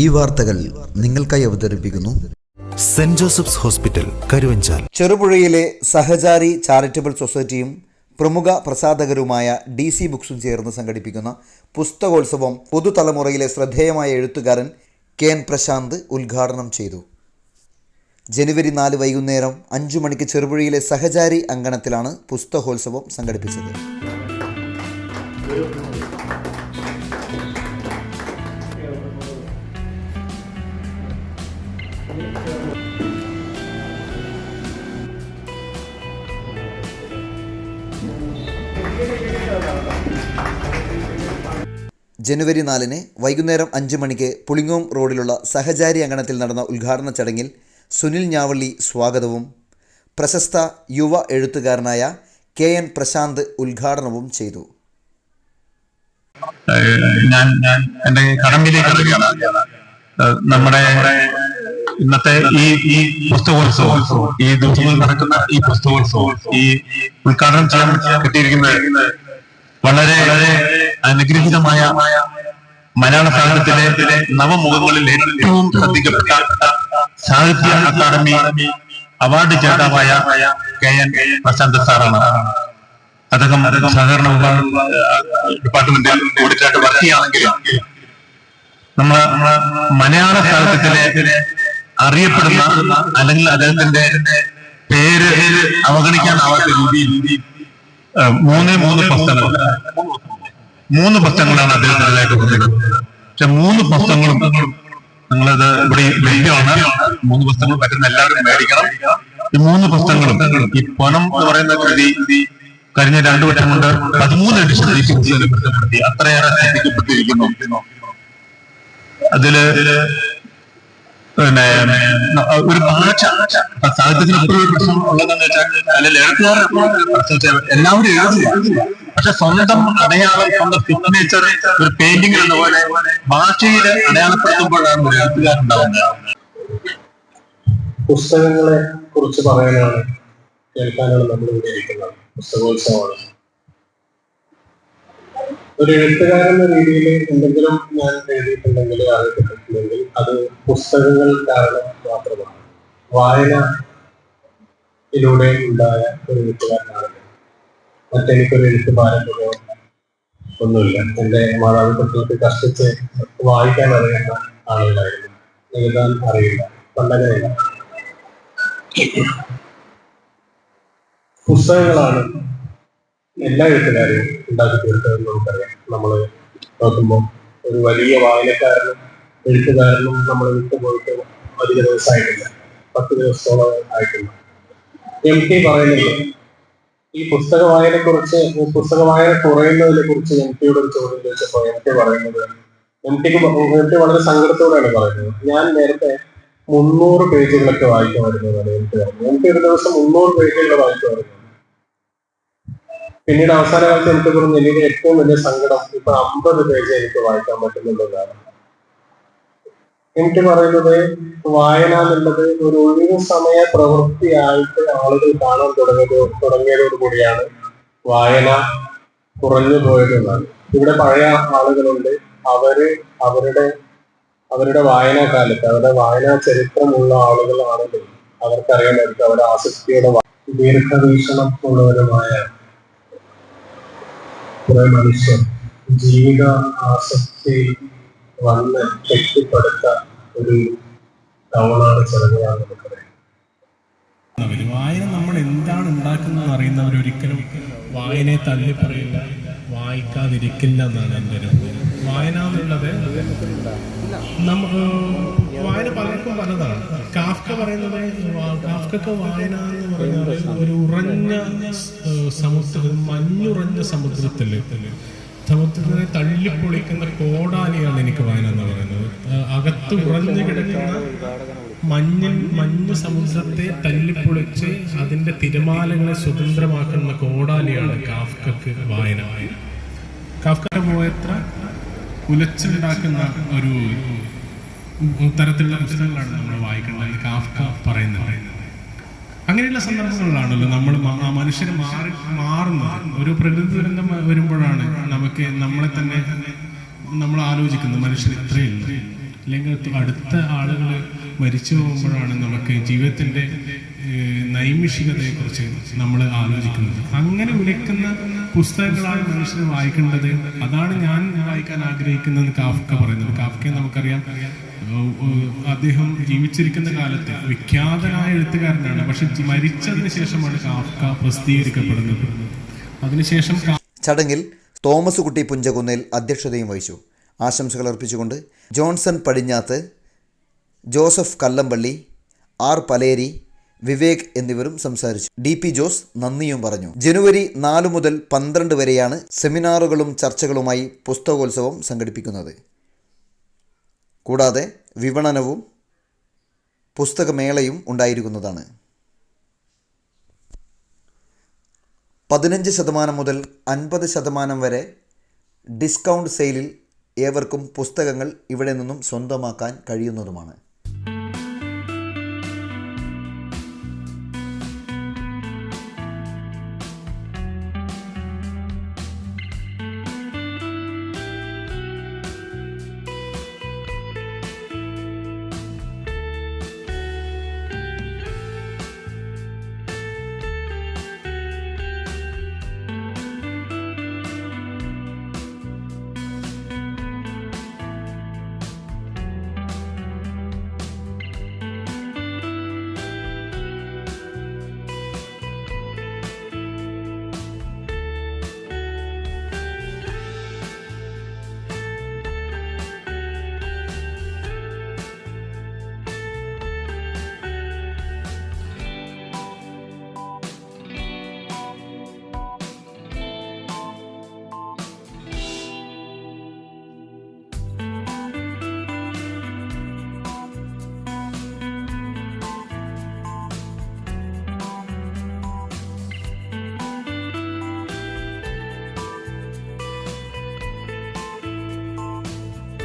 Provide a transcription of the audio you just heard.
ഈ വാർത്തകൾ നിങ്ങൾക്കായി അവതരിപ്പിക്കുന്നു. Saint Joseph's hospital Karuvanchal. ചെറുപുഴയിലെ സഹചാരി charitable സൊസൈറ്റിയും പ്രമുഖ പ്രസാധകരുമായ ഡി സി ബുക്സും ചേർന്ന് സംഘടിപ്പിക്കുന്ന പുസ്തകോത്സവം പുതുതലമുറയിലെ ശ്രദ്ധേയമായ എഴുത്തുകാരൻ കെ എൻ പ്രശാന്ത് ഉദ്ഘാടനം ചെയ്തു. ജനുവരി നാല് വൈകുന്നേരം അഞ്ചു മണിക്ക് ചെറുപുഴയിലെ സഹചാരി അങ്കണത്തിലാണ് പുസ്തകോത്സവം സംഘടിപ്പിച്ചത്. ജനുവരി നാലിന് വൈകുന്നേരം അഞ്ച് മണിക്ക് പുളിങ്ങോം റോഡിലുള്ള സഹചാരി അങ്കണത്തിൽ നടന്ന ഉദ്ഘാടന ചടങ്ങിൽ സുനിൽ ഞാവള്ളി സ്വാഗതവും പ്രശസ്ത യുവ എഴുത്തുകാരനായ കെ എൻ പ്രശാന്ത് ഉദ്ഘാടനവും ചെയ്തു. ഞാൻ കടമ്പിലേക്ക് ഇറങ്ങിയാണ് നമ്മുടെ ഇന്നത്തെ ഈ ഈ പുസ്തകോത്സവം ഈ ദിവസങ്ങളിൽ നടക്കുന്ന ഈ പുസ്തകോത്സവം ഈ ഉദ്ഘാടനം ചെയ്യാൻ കിട്ടിയിരിക്കുന്നത് വളരെ അനുഗ്രഹീതമായ മലയാള സാഹിത്യത്തിലെ നവമുഖങ്ങളിൽ ഏറ്റവും ശ്രദ്ധിക്കപ്പെട്ട സാഹിത്യ അക്കാദമി അവാർഡ് ജേതാവായ കെ എൻ പ്രശാന്ത് സാറാണ്. അദ്ദേഹം സഹകരണ ഡിപ്പാർട്ട്മെന്റിൽ ഓഡിറ്റായിട്ട് വർക്ക് നമ്മൾ മലയാള സാഹിത്യത്തിലെ അറിയപ്പെടുന്ന അല്ലെങ്കിൽ അദ്ദേഹത്തിന്റെ പേര് അവഗണിക്കാനാവാത്ത രീതിയിൽ മൂന്നേ മൂന്ന് പുസ്തകങ്ങൾ മൂന്ന് പുസ്തകങ്ങളാണ് നല്ലതായിട്ട് പറഞ്ഞത് പക്ഷെ മൂന്ന് പുസ്തകങ്ങളും നിങ്ങളത് ഇവിടെ ലഭ്യമാണ്. മൂന്ന് പുസ്തകങ്ങൾ പറ്റുന്ന എല്ലാവരും മേടിക്കണം. ഈ മൂന്ന് പുസ്തകങ്ങളും ഈ പണം എന്ന് പറയുന്ന കൃതി കഴിഞ്ഞ രണ്ടു വർഷം കൊണ്ട് പതിമൂന്ന് എഡിഷൻ അത്രയേറെ ശ്രദ്ധിക്കപ്പെട്ടിരിക്കുന്നു. അതിൽ പിന്നെ ഒരു ഭാഷ സാഹിത്യത്തിന് എപ്പോഴും പ്രശ്നം ഉള്ളതെന്ന് വെച്ചാൽ അല്ലെങ്കിൽ എഴുത്തുകാരുടെ പ്രശ്നം എല്ലാവരും എഴുതുക. പക്ഷെ സ്വന്തം അടയാളം സ്വന്തം സിഗ്നേച്ചർ ഒരു പെയിന്റിംഗ് എന്ന പോലെ ഭാഷയിൽ അടയാളപ്പെടുത്തുമ്പോഴാണ് ഒരു എഴുത്തുകാരുണ്ടാവുന്നത് പുസ്തകങ്ങളെ കുറിച്ച് പറയാനാണ് കേൾക്കാനാണ് നമ്മൾ ഇവിടെ ഇരിക്കുന്നത്. പുസ്തകോത്സവമാണ്. ഒരു എഴുത്തുകാരൻ എന്ന രീതിയിൽ എന്തെങ്കിലും ഞാൻ എഴുതിയിട്ടുണ്ടെങ്കിൽ അറിയപ്പെട്ടിട്ടുണ്ടെങ്കിൽ അത് പുസ്തകങ്ങൾ കാരണം മാത്രമാണ്. വായനയിലൂടെ ഉണ്ടായ ഒരു എഴുത്തുകാരനാണ്. മറ്റെനിക്കൊരു എഴുത്ത് പാരമ്പര്യം ഒന്നുമില്ല. എന്റെ മാതാപിതാക്കൾക്ക് കഷ്ടിച്ച് വായിക്കാൻ അറിയുന്ന ആളുകളായിരുന്നു. എഴുതാൻ അറിയില്ല. പണ്ടങ്ങനെയില്ല. പുസ്തകങ്ങളാണ് എല്ലാ എഴുത്തുകാരെയും ഉണ്ടാക്കി തീർത്തതെന്ന് നമുക്കറിയാം. നമ്മൾ നോക്കുമ്പോൾ ഒരു വലിയ വായനക്കാരനും എഴുത്തുകാരനും നമ്മൾ വിട്ടുപോയിട്ട് അധിക ദിവസമായിട്ടില്ല. പത്ത് ദിവസത്തോളം ആയിട്ടില്ല. എം ടി പറയുന്നത് ഈ പുസ്തക വായനയെ കുറിച്ച് പുസ്തക വായന കുറയുന്നതിനെ കുറിച്ച് എം ടിയുടെ ഒരു ചോദ്യം ചോദിച്ചപ്പോൾ എം ടി പറയുന്നത് എം ടിക്ക് എം ടി വളരെ സങ്കടത്തോടെയാണ് പറയുന്നത്. ഞാൻ നേരത്തെ മുന്നൂറ് പേജുകളൊക്കെ വായിക്കുമായിരുന്നു എം ടി പറഞ്ഞു എം ടി ഒരു ദിവസം മുന്നൂറ് പേജുകൾ വായിക്കുമായിരുന്നു. പിന്നീട് അവസാന കാലത്ത് എനിക്ക് തോന്നുന്നു എനിക്ക് ഏറ്റവും വലിയ സങ്കടം ഇപ്പൊ അമ്പത് പേജ് എനിക്ക് വായിക്കാൻ പറ്റുന്നുള്ളതാണ് എനിക്ക് പറയുന്നത് വായന എന്നുള്ളത് ഒരു ഒഴിവ് സമയ പ്രവൃത്തിയായിട്ട് ആളുകൾ കാണാൻ തുടങ്ങിയത് കൂടിയാണ് വായന കുറഞ്ഞു പോയതെന്നാണ്. ഇവിടെ പഴയ ആളുകളുണ്ട്. അവർ അവരുടെ അവരുടെ വായനാ കാലത്ത് അവരുടെ വായനാ ചരിത്രമുള്ള ആളുകളാണെങ്കിൽ അവർക്കറിയാമായിരിക്കും അവരുടെ ആസക്തിയുടെ ദീർഘവീക്ഷണം ഉള്ളവരുമായ കുറെ മനുഷ്യർ ജീവിത ആസക്തി വന്ന് കെട്ടിപ്പടുത്ത ഒരു ടൗണാണ് ചെറുതാണെന്ന് നമുക്കറിയാം വായന നമ്മൾ എന്താണ് ഉണ്ടാക്കുന്നത് അറിയുന്നവർ ഒരിക്കലും വായനയെ തള്ളിപ്പറയില്ല. വായിക്കാതിരിക്കില്ല എന്നാണ് എന്റെ ഒരു വായന എന്നുള്ളത് നമുക്ക് വായന പലർക്കും പലതാണ്. കാഫ്ക പറയുന്നത് കാഫ്കക്ക് വായന എന്ന് പറയുന്നത് ഒരു ഉറഞ്ഞ സമുദ്ര മഞ്ഞുറഞ്ഞ സമുദ്രത്തിൽ സമുദ്രത്തിനെ തള്ളിപ്പൊളിക്കുന്ന കോടാലിയാണ് എനിക്ക് വായന എന്ന് പറയുന്നത്. അകത്ത് ഉറഞ്ഞു കിടക്കുന്ന മഞ്ഞ് മഞ്ഞ് സമുദ്രത്തെ തല്ലിപ്പൊളിച്ച് അതിന്റെ തിരമാലകളെ സ്വതന്ത്രമാക്കുന്ന കോടാലിയാണ് കാഫ്കക്ക് വായന. കാഫ്ക പോയത്ര ഉലച്ചുണ്ടാക്കുന്ന ഒരു തരത്തിലുള്ള പുസ്തകങ്ങളാണ് നമ്മൾ വായിക്കേണ്ടത് കാഫ്ക പറയുന്നത്. അങ്ങനെയുള്ള സന്ദർഭങ്ങളിലാണല്ലോ നമ്മൾ ആ മനുഷ്യന് മാറി മാറുന്നത്. ഒരു പ്രകൃതി ദുരന്തം വരുമ്പോഴാണ് നമുക്ക് നമ്മളെ തന്നെ നമ്മൾ ആലോചിക്കുന്നത് മനുഷ്യൻ ഇത്രയും അല്ലെങ്കിൽ അടുത്ത ആളുകൾ മരിച്ചു പോകുമ്പോഴാണ് നമുക്ക് ജീവിതത്തിന്റെ നൈമിഷികതയെ നൈമിഷികതയെക്കുറിച്ച് നമ്മൾ ആലോചിക്കുന്നത്. അങ്ങനെ വിളിക്കുന്ന പുസ്തകങ്ങളാണ് മനുഷ്യന് വായിക്കേണ്ടത്. അതാണ് ഞാൻ വായിക്കാൻ ആഗ്രഹിക്കുന്നത് കാഫ്ക പറയുന്നത്. കാഫ്കയെ നമുക്കറിയാം. അദ്ദേഹം ജീവിച്ചിരിക്കുന്ന കാലത്ത് വിഖ്യാതനായ എഴുത്തുകാരനാണ്. പക്ഷെ മരിച്ചതിന് ശേഷമാണ് കാഫ്ക പ്രസിദ്ധീകരിക്കപ്പെടുന്നത്. അതിനുശേഷം ചടങ്ങിൽ തോമസ് കുട്ടി പുഞ്ചകുന്നിൽ അധ്യക്ഷതയും വഹിച്ചു. ആശംസകൾ അർപ്പിച്ചുകൊണ്ട് Johnson Padinjath Joseph Kallampally R Paleri Vivek എന്നിവരും സംസാരിച്ചു. ഡി പി ജോസ് നന്ദിയും പറഞ്ഞു. ജനുവരി നാല് മുതൽ പന്ത്രണ്ട് വരെയാണ് സെമിനാറുകളും ചർച്ചകളുമായി പുസ്തകോത്സവം സംഘടിപ്പിക്കുന്നത്. കൂടാതെ വിപണനവും പുസ്തകമേളയും ഉണ്ടായിരിക്കുന്നതാണ്. പതിനഞ്ച് ശതമാനം മുതൽ അൻപത് ശതമാനം വരെ ഡിസ്കൗണ്ട് സെയിലിൽ ഏവർക്കും പുസ്തകങ്ങൾ ഇവിടെ നിന്നും സ്വന്തമാക്കാൻ കഴിയുന്നതുമാണ്.